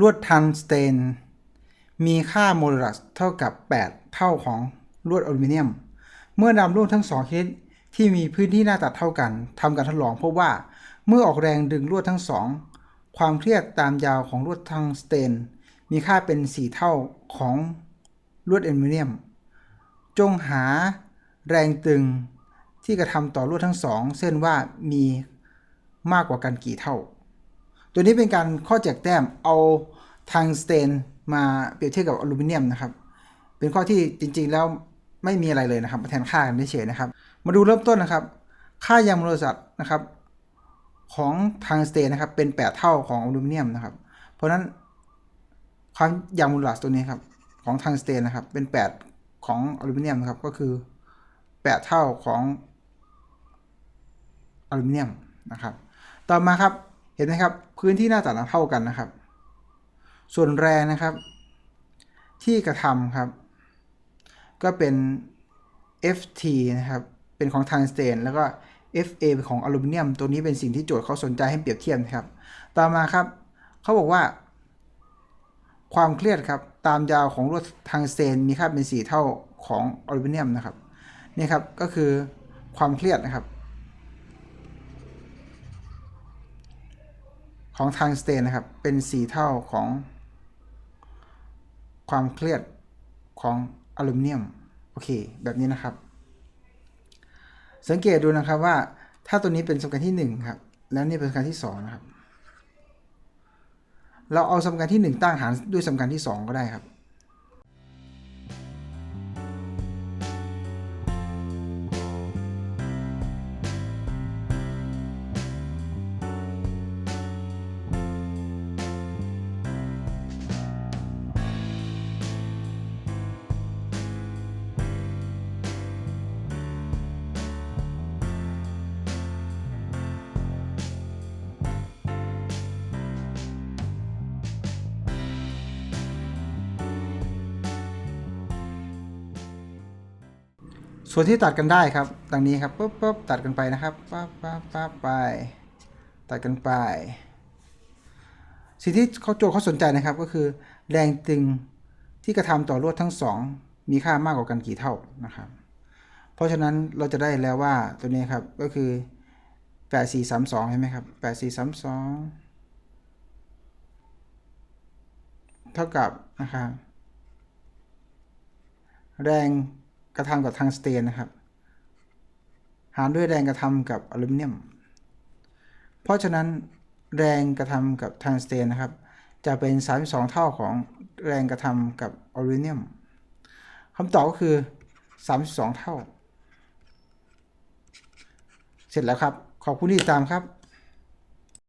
ลวดทันสเตน มีค่าโมเลกุลเท่ากับ 8 เท่าของลวดอลูมิเนียม เมื่อนำลวดทั้งสองชนิดที่มีพื้นที่หน้าตัดเท่ากันทำการทดลองพบว่าเมื่อออกแรงดึงลวดทั้งสอง ความเครียดตามยาวของลวดทังสเตน มีค่าเป็น 4 เท่าของลวดอลูมิเนียม จงหาแรงตึงที่กระทำต่อลวดทั้งสอง เส้นว่ามีมากกว่ากันกี่เท่า ตัวนี้เป็นการข้อแจกแต้มเอาทางสเตนมาเปรียบเทียบกับอลูมิเนียมนะครับ เป็นข้อที่จริงๆแล้วไม่มีอะไรเลยนะครับมาแทนค่ากันเฉยๆนะครับ มาดูเริ่มต้นนะครับ ค่ายางมวลสัตนะครับ ของทางสเตนนะครับ เป็น 8 เท่าของอลูมิเนียมนะครับ เพราะฉะนั้นความยางมูลลัสตัวนี้ครับของทางสเตนนะครับ เป็น 8 ของอลูมิเนียมนะครับก็คือ 8 เท่าของอลูมิเนียมนะครับ ต่อมาครับ เห็นไหมครับ พื้นที่หน้าตัดเท่ากันนะครับ ส่วนแรงนะครับ ที่กระทำครับ ก็เป็น FT นะครับ เป็นของทางสเตนแล้วก็ FA เป็นของอลูมิเนียม ตัวนี้เป็นสิ่งที่โจทย์เขาสนใจให้เปรียบเทียบนะครับ ต่อมาครับเขาบอกว่า ความเครียดครับ ตามยาวของลวดทางสเตนมีค่าเป็น 4 เท่าของอลูมิเนียมนะครับ นี่ครับ ก็คือความเครียดนะครับ ของทางสเตนนะครับ เป็นสีเท่าของความเครียดของอลูมิเนียม โอเค แบบนี้นะครับ สังเกตดูนะครับว่าถ้าตัวนี้เป็นสมการที่ 1 ครับ แล้วนี่เป็นสมการที่ 2 นะครับ เราเอาสมการที่ 1 ตั้งหารด้วยสมการที่ 2 ก็ได้ครับ ส่วนที่ตัดกันได้ครับดังนี้ครับปุ๊บปุ๊บตัดกันไปนะครับปั๊บปั๊บปั๊บไป ตัดกันไป สิ่งที่เขาโจทย์เขาสนใจนะครับก็คือ แรงตึงที่กระทำต่อลวดทั้งสองมีค่ามากกว่ากันกี่เท่านะครับ เพราะฉะนั้นเราจะได้แล้วว่าตัวนี้ครับก็คือ 8432ใช่ไหมครับ8432 เท่ากับนะครับแรง กระทำกับทางสเตนนะครับ หารด้วยแรงกระทำกับอลูมิเนียม เพราะฉะนั้นแรงกระทำกับทางสเตนนะครับ จะเป็น 32 เท่าของแรงกระทำกับอลูมิเนียมคำตอบก็คือ 32 เท่า เสร็จแล้วครับ ขอบคุณที่ติดตามครับ